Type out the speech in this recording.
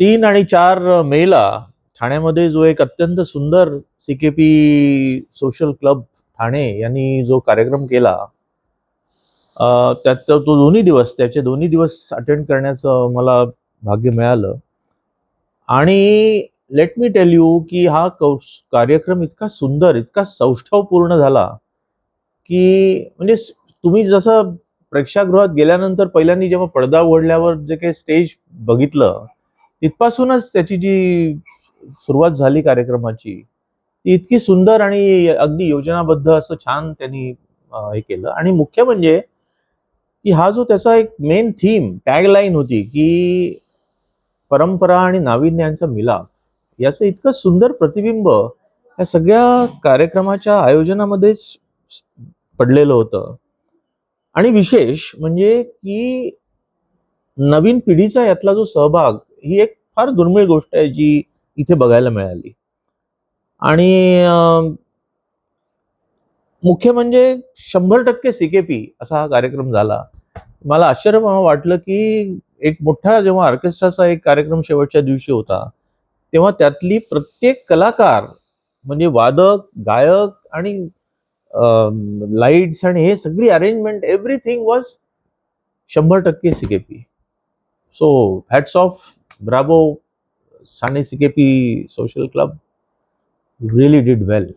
तीन आणि चार मेला ठाण्यामध्ये जो एक अत्यंत सुंदर C K P social club Thane यांनी जो कार्यक्रम केला त्यात तो दोन्ही दिवस त्याचे दोन्ही दिवस अटेंड करण्याचं मला भाग्य मिळालं. आणि लेट मी टेल यू की हा कौश कार्यक्रम इतका सुंदर इतका सौष्ठवपूर्ण झाला की म्हणजे तुम्ही जसं प्रेक्षागृहात गेल्यानंतर पहिल्यांदा जेव्हा पडदा उघडल्यावर जे काही स्टेज बघितलं तिथपासूनच त्याची जी सुरुवात झाली कार्यक्रमाची ती इतकी सुंदर आणि अगदी योजनाबद्ध असं छान त्यांनी हे केलं. आणि मुख्य म्हणजे की हा जो त्याचा एक मेन थीम टॅगलाईन होती की परंपरा आणि नाविन्यांचा मिलाप याचं इतकं सुंदर प्रतिबिंब या सगळ्या कार्यक्रमाच्या आयोजनामध्येच पडलेलं होतं. आणि विशेष म्हणजे की नवीन पिढीचा यातला जो सहभाग ही एक फार दुर्मिळ गोष्ट आहे जी इथे बघायला मिळाली. आणि मुख्य म्हणजे शंभर टक्के सीकेपी असा हा कार्यक्रम झाला. मला आश्चर्य वाटलं की एक मोठा जेव्हा ऑर्केस्ट्राचा एक कार्यक्रम शेवटच्या दिवशी होता तेव्हा त्यातली प्रत्येक कलाकार म्हणजे वादक गायक आणि लाईट्स आणि हे सगळी अरेंजमेंट एव्हरीथिंग वॉज शंभर टक्के CKP so hats off bravo Thane CKP social club really did well